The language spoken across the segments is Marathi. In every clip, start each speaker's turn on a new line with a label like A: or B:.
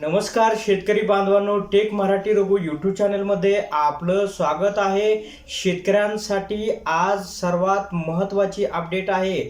A: नमस्कार शेतकरी बांधवांनो टेक मराठी रघु यूट्यूब चॅनलमध्ये आपलं स्वागत आहे. शेतकऱ्यांसाठी आज सर्वात महत्त्वाची अपडेट आहे.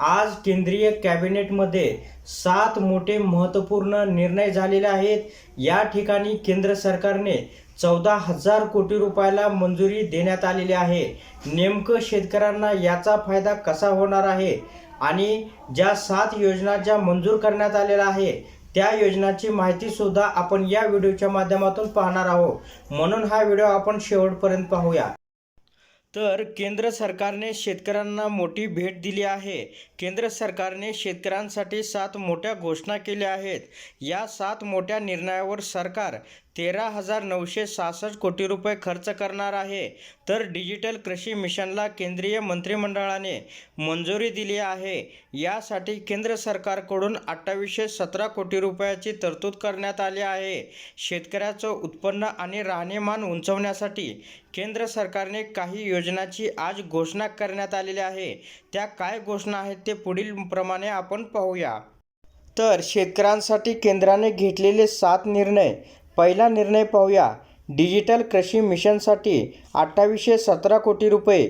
A: आज केंद्रीय कॅबिनेटमध्ये सात मोठे महत्त्वपूर्ण निर्णय झालेले आहेत. या ठिकाणी केंद्र सरकारने चौदा हजार कोटी रुपयाला मंजुरी देण्यात आलेली आहे. नेमकं शेतकऱ्यांना याचा फायदा कसा होणार आहे? आणि ज्या सात योजना ज्या मंजूर करण्यात आलेल्या आहे त्या योजनाची माहिती सुद्धा आपण या व्हिडिओच्या माध्यमातून पाहणार आहोत. म्हणून हा व्हिडिओ आपण शेवटपर्यंत पाहूया. तर केंद्र सरकारने शेतकऱ्यांना मोठी भेट दिली आहे. केंद्र सरकारने शेतकऱ्यांसाठी सात मोठ्या घोषणा केल्या आहेत. या सात मोठ्या निर्णयावर सरकार तेरा हजार नऊशे सहासष्ट कोटी रुपये खर्च करणार आहे. तर डिजिटल कृषी मिशनला केंद्रीय मंत्रिमंडळाने मंजुरी दिली आहे. यासाठी केंद्र सरकारकडून अठ्ठावीसशे सतरा कोटी रुपयाची तरतूद करण्यात आली आहे. शेतकऱ्याचं उत्पन्न आणि राहणीमान उंचवण्यासाठी केंद्र सरकारने काही योजनाची आज घोषणा करण्यात आलेली आहे. त्या काय घोषणा आहेत ते पुढील प्रमाणे आपण पाहूया. तर शेतकऱ्यांसाठी केंद्राने घेतलेले सात निर्णय पहिला निर्णय पाहूया. डिजिटल कृषी मिशनसाठी अठ्ठावीसशे सतरा कोटी रुपये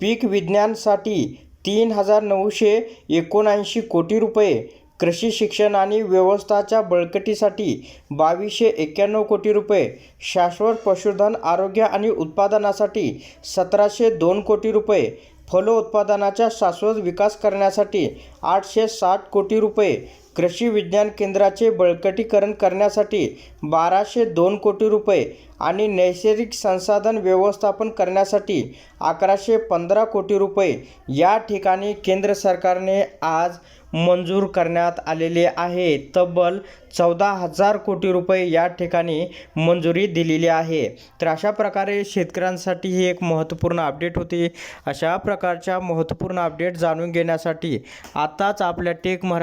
A: पीक विज्ञानसाठी तीन हजार नऊशे एकोणऐंशी कोटी रुपये कृषी शिक्षण आणि व्यवस्थाच्या बळकटीसाठी बावीसशे एक्क्याण्णव कोटी रुपये शाश्वत पशुधन आरोग्य आणि उत्पादनासाठी सतराशे दोन कोटी रुपये फलोत्पादनाचा शाश्वत विकास करण्यासाठी आठशे साठ कोटी रुपये कृषी विज्ञान केंद्राचे बळकटीकरण करण्यासाठी बाराशे दोन कोटी रुपये आणि नैसर्गिक संसाधन व्यवस्थापन करण्यासाठी अकराशे पंधरा कोटी रुपये या ठिकाणी केंद्र सरकारने आज मंजूर करण्यात आलेले आहे. तब्बल चौदा हजार कोटी रुपये या ठिकाणी मंजुरी दिलेली आहे. तर अशा प्रकारे शेतकऱ्यांसाठी ही एक महत्त्वपूर्ण अपडेट होती. अशा प्रकारच्या महत्त्वपूर्ण अपडेट जाणून घेण्यासाठी आत्ताच आपल्या टेक मरा